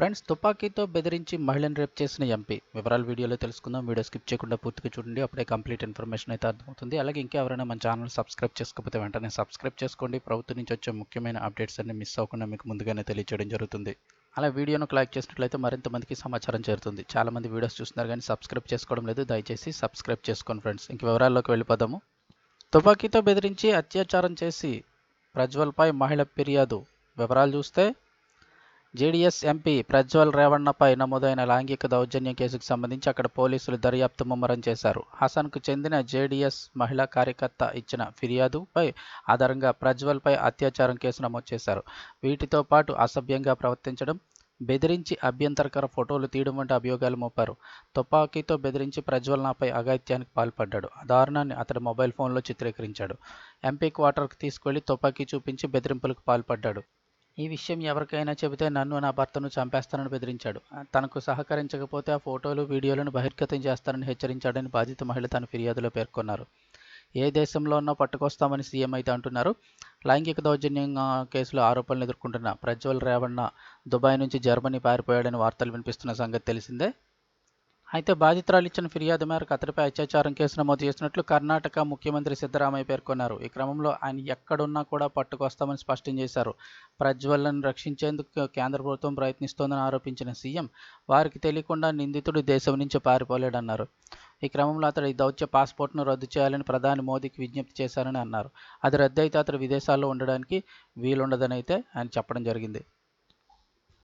Friends తుపాకీతో బెదిరించి మహిళను రేప్ చేసిన ఎంపీ. వివరాలు వీడియోలో తెలుసుకుందాం. వీడియో స్కిప్ చేయకుండా పూర్తిగా చూడండి. అప్పుడే కంప్లీట్ ఇన్ఫర్మేషన్ అయితే అర్థమవుతుంది. అలాగే ఇంకా ఎవరైనా మన ఛానల్ సబ్స్క్రైబ్ చేసుకోకపోతే వెంటనే సబ్స్క్రైబ్ చేసుకోండి. ప్రభుత్వం నుంచి వచ్చే ముఖ్యమైన అప్డేట్స్ అన్ని మిస్ అవ్వకుండా మీకు ముందుగానే తెలియజేయడం జరుగుతుంది. అలా వీడియోను క్లాక్ చేసినట్లయితే మరింత మందికి సమాచారం చేరుతుంది. చాలా మంది వీడియోస్ చూస్తున్నారు కానీ సబ్స్క్రైబ్ చేసుకోవడం లేదు. దయచేసి సబ్స్క్రైబ్ చేసుకోండి ఫ్రెండ్స్. ఇంక వివరాల్లోకి వెళ్ళిపోదాము. తుపాకీతో బెదిరించి అత్యాచారం చేసి ప్రజ్వల్పై మహిళ ఫిర్యాదు. వివరాలు చూస్తే జేడీఎస్ ఎంపీ ప్రజ్వల్ రేవణ్ణపై నమోదైన లైంగిక దౌర్జన్యం కేసుకు సంబంధించి అక్కడ పోలీసులు దర్యాప్తు ముమ్మరం చేశారు. హసన్కు చెందిన జేడీఎస్ మహిళా కార్యకర్త ఇచ్చిన ఫిర్యాదుపై ఆధారంగా ప్రజ్వల్పై అత్యాచారం కేసు నమోదు చేశారు. వీటితో పాటు అసభ్యంగా ప్రవర్తించడం బెదిరించి అభ్యంతరకర ఫోటోలు తీయడం వంటి అభియోగాలు మోపారు. తుపాకీతో బెదిరించి ప్రజ్వల్ నాపై అఘాయిత్యానికి పాల్పడ్డాడు. దారుణాన్ని అతడి మొబైల్ ఫోన్లో చిత్రీకరించాడు. ఎంపీ క్వార్టర్కు తీసుకెళ్ళి తుపాకీ చూపించి బెదిరింపులకు పాల్పడ్డాడు. ఈ విషయం ఎవరికైనా చెబితే నన్ను నా భర్తను చంపేస్తానని బెదిరించాడు. తనకు సహకరించకపోతే ఆ ఫోటోలు వీడియోలను బహిర్గతం చేస్తానని హెచ్చరించాడని బాధిత మహిళ తన ఫిర్యాదులో పేర్కొన్నారు. ఏ దేశంలో ఉన్నా పట్టుకొస్తామని సీఎం అయితే అంటున్నారు. లైంగిక దౌర్జన్యం కేసులో ఆరోపణలు ఎదుర్కొంటున్న ప్రజ్వల్ రేవణ్ణ దుబాయ్ నుంచి జర్మనీ పారిపోయాడని వార్తలు వినిపిస్తున్న సంగతి తెలిసిందే. అయితే బాధితురాలు ఇచ్చిన ఫిర్యాదు మేరకు అతడిపై అత్యాచారం కేసు నమోదు చేసినట్లు కర్ణాటక ముఖ్యమంత్రి సిద్ధరామయ్య పేర్కొన్నారు. ఈ క్రమంలో ఆయన ఎక్కడున్నా కూడా పట్టుకొస్తామని స్పష్టం చేశారు. ప్రజ్వల్లను రక్షించేందుకు కేంద్ర ప్రభుత్వం ప్రయత్నిస్తోందని ఆరోపించిన సీఎం వారికి తెలియకుండా నిందితుడు దేశం నుంచి పారిపోలేడన్నారు. ఈ క్రమంలో అతడి దౌత్య పాస్పోర్ట్ను రద్దు చేయాలని ప్రధాని మోదీకి విజ్ఞప్తి చేశారని అన్నారు. అది రద్దు అయితే అతడు విదేశాల్లో ఉండడానికి వీలుండదని అయితే ఆయన చెప్పడం జరిగింది.